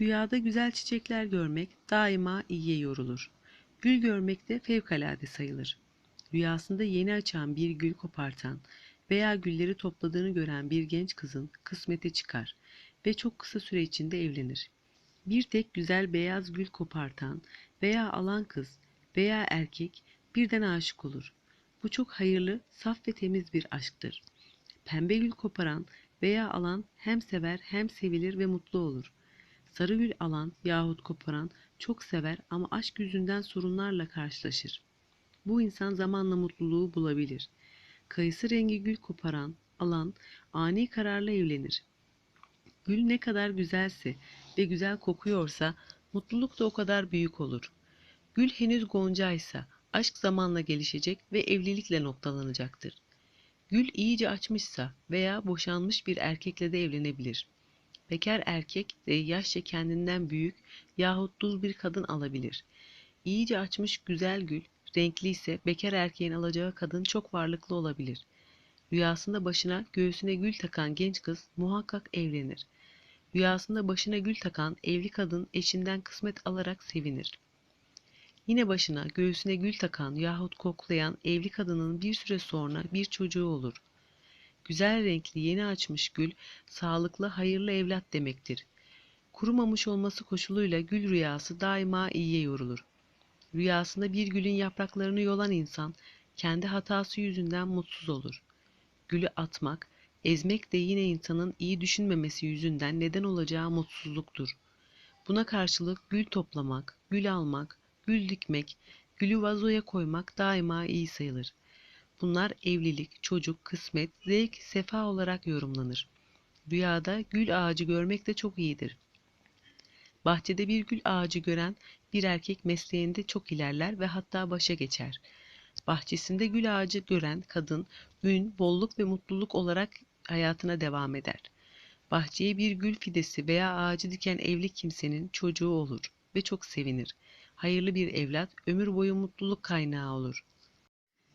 Rüyada güzel çiçekler görmek daima iyiye yorulur. Gül görmek de fevkalade sayılır. Rüyasında yeni açan bir gül kopartan veya gülleri topladığını gören bir genç kızın kısmete çıkar ve çok kısa süre içinde evlenir. Bir tek güzel beyaz gül kopartan veya alan kız veya erkek birden aşık olur. Bu çok hayırlı, saf ve temiz bir aşktır. Pembe gül koparan veya alan hem sever hem sevilir ve mutlu olur. Sarı gül alan yahut koparan çok sever ama aşk yüzünden sorunlarla karşılaşır. Bu insan zamanla mutluluğu bulabilir. Kayısı rengi gül koparan, alan ani kararla evlenir. Gül ne kadar güzelse ve güzel kokuyorsa mutluluk da o kadar büyük olur. Gül henüz goncaysa aşk zamanla gelişecek ve evlilikle noktalanacaktır. Gül iyice açmışsa veya boşanmış bir erkekle de evlenebilir. Bekar erkek de yaşça kendinden büyük yahut dul bir kadın alabilir. İyice açmış güzel gül, renkli ise bekar erkeğin alacağı kadın çok varlıklı olabilir. Rüyasında başına göğsüne gül takan genç kız muhakkak evlenir. Rüyasında başına gül takan evli kadın eşinden kısmet alarak sevinir. Yine başına göğsüne gül takan yahut koklayan evli kadının bir süre sonra bir çocuğu olur. Güzel renkli yeni açmış gül, sağlıklı hayırlı evlat demektir. Kurumamış olması koşuluyla gül rüyası daima iyiye yorulur. Rüyasında bir gülün yapraklarını yolan insan, kendi hatası yüzünden mutsuz olur. Gülü atmak, ezmek de yine insanın iyi düşünmemesi yüzünden neden olacağı mutsuzluktur. Buna karşılık gül toplamak, gül almak, gül dikmek, gülü vazoya koymak daima iyi sayılır. Bunlar evlilik, çocuk, kısmet, zevk, sefa olarak yorumlanır. Rüyada gül ağacı görmek de çok iyidir. Bahçede bir gül ağacı gören bir erkek mesleğinde çok ilerler ve hatta başa geçer. Bahçesinde gül ağacı gören kadın ün, bolluk ve mutluluk olarak hayatına devam eder. Bahçeye bir gül fidesi veya ağacı diken evli kimsenin çocuğu olur ve çok sevinir. Hayırlı bir evlat ömür boyu mutluluk kaynağı olur.